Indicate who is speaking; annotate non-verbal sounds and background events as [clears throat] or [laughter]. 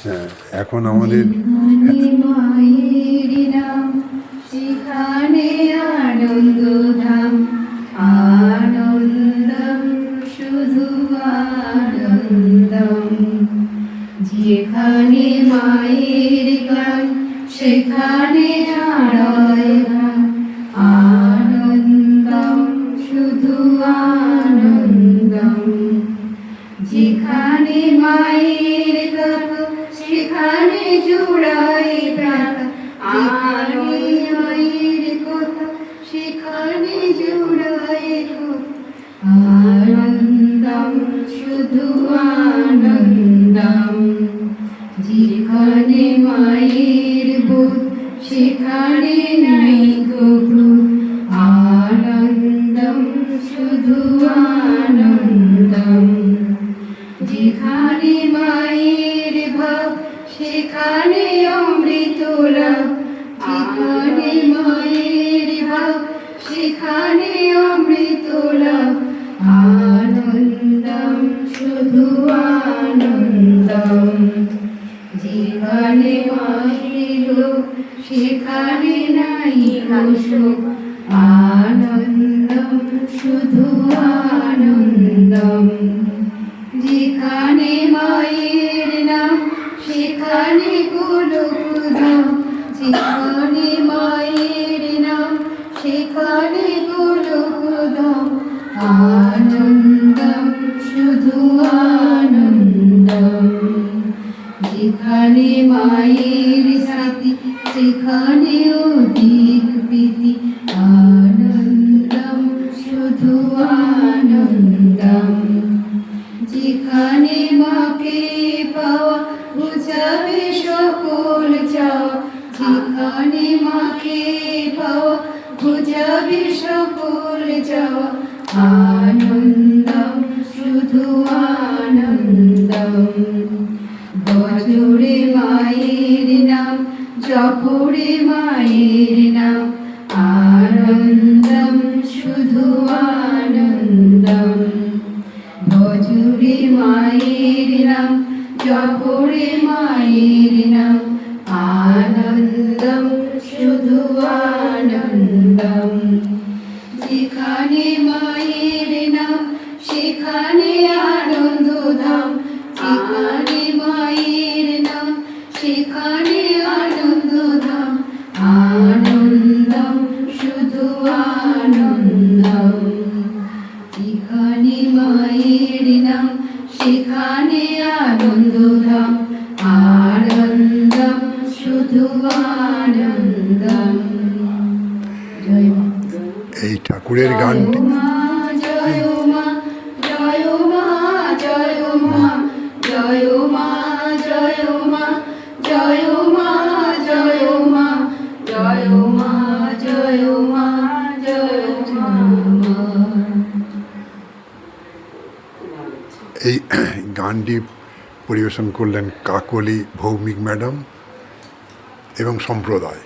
Speaker 1: হ্যাঁ এখন আমাদের
Speaker 2: সেখানে আনন্দ ধাম আনন্দম শুধু আনন্দম। যেখানে মায়ের গান সেখানে আনন্দম, শুধু আনন্দম। যেখানে মায়ের গর্ভ সেখানে জোড়াই প্রাণ। মায়ের কথা সেখানে জোড়াই আনন্দম, শুধু আনন্দম। যেখানে মায়ের বোধ সেখানে নাই গরু আনন্দম, শুধু আনন্দম। যেখানে মায়ের ভাব, সেখানে অমৃত লাভ। যেখানে মায়ের ভাব, সেখানে অমৃত আনন্দম, শুধু আনন্দম। যেখানে মায়ের সেখানে নাই অসুখ আনন্দম, শুধু আনন্দম। যেখানে মায়ের নাম, সেখানে গোলকুধাম যেখানে মায়ের নাম, সেখানে গোলকুধাম আনন্দম যেখানে মায়ের স্মৃতি, সেখানে অধিক প্রীতি। আনন্দম, শুধু আনন্দম। যেখানে মাকে পাওয়া বুঝাবে সকল চাওয়া। যেখানে মাকে পাওয়া বুঝাবে সকল চাওয়া। আনন্দম, শুধু আনন্দম। বজরে মায়ের নাম, জপরে মায়ের নাম, আনন্দম শুধু আনন্দম। ভজুরে মায়ের নাম, জপরে মায়ের নাম, আনন্দম শুধু আনন্দম। যেখানে মায়ের সেখানে আনন্দ ধাম আনন্দম শুধু আনন্দম। যেখানে মায়ের নাম সেখানে আনন্দ আনন্দম শুধু আনন্দম।
Speaker 1: এই ঠাকুরের গানটি এই [clears throat] গানটি পরিবেশন করলেন কাকলি ভৌমিক ম্যাডাম এবং সম্প্রদায়।